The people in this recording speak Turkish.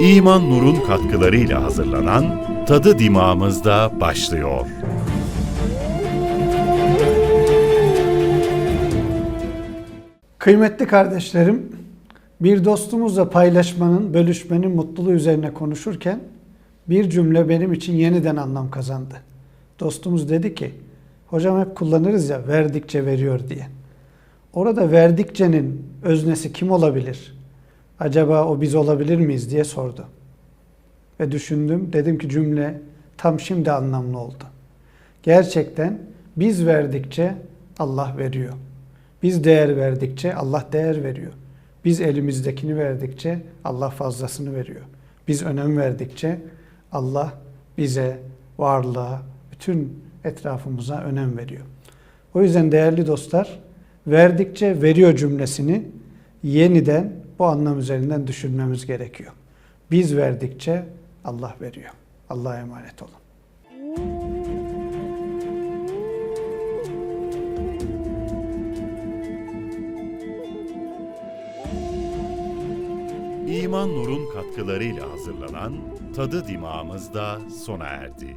İman Nur'un katkılarıyla hazırlanan Tadı Dimağımızda başlıyor. Kıymetli kardeşlerim, bir dostumuzla paylaşmanın, bölüşmenin mutluluğu üzerine konuşurken bir cümle benim için yeniden anlam kazandı. Dostumuz dedi ki, hocam hep kullanırız ya verdikçe veriyor diye. Orada verdikçenin öznesi kim olabilir? Acaba o biz olabilir miyiz diye sordu. Ve düşündüm, dedim ki cümle tam şimdi anlamlı oldu. Gerçekten biz verdikçe Allah veriyor. Biz değer verdikçe Allah değer veriyor. Biz elimizdekini verdikçe Allah fazlasını veriyor. Biz önem verdikçe Allah bize, varlığa, bütün etrafımıza önem veriyor. O yüzden değerli dostlar, verdikçe veriyor cümlesini yeniden bu anlam üzerinden düşünmemiz gerekiyor. Biz verdikçe Allah veriyor. Allah'a emanet olun. İman Nur'un katkılarıyla hazırlanan Tadı Dimağımızda sona erdi.